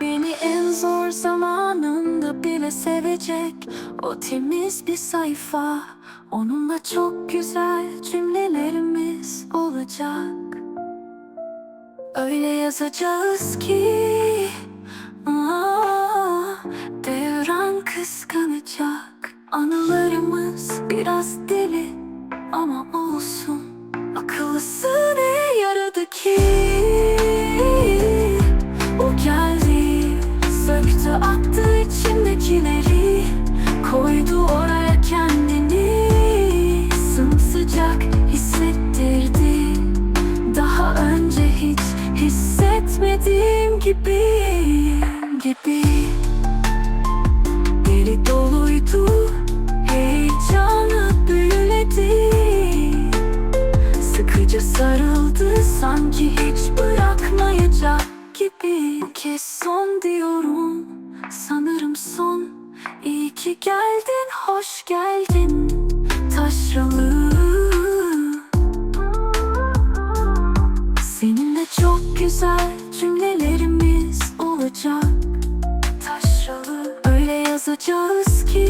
Beni en zor zamanında bile sevecek O temiz bir sayfa. Onunla çok güzel cümlelerimiz olacak. Öyle yazacağız ki kıskanacak Anılarımız biraz deli Ama olsun. Akıllısı ne yaradı ki? O geldi Söktü attı içimdekileri Koydu oraya kendini Sımsıcak hissettirdi. Daha önce hiç hissetmediğim gibi sarıldı sanki hiç bırakmayacak gibi. Kez son diyorum sanırım son. İyi ki geldin hoş geldin. Taşralı. Seninle çok güzel cümlelerimiz olacak. Taşralı. Öyle yazacağız ki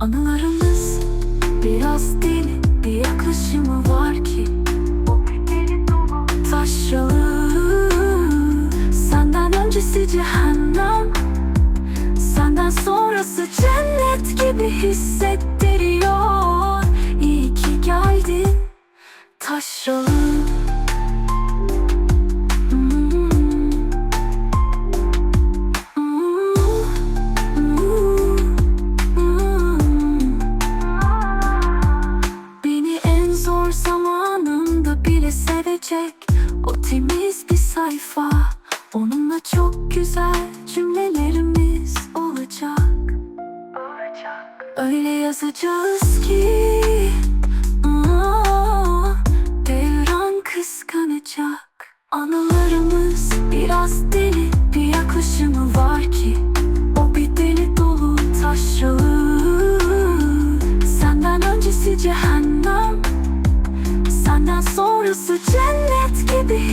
Anılarımız biraz deli Bir yaklaşımı var ki Taşralı. Senden öncesi cehennem Senden sonrası cennet gibi hissettiriyor. İyi ki geldin taşralı O temiz bir sayfa. Onunla çok güzel cümlelerimiz olacak. Öyle yazacağız ki Sonrası cennet gibi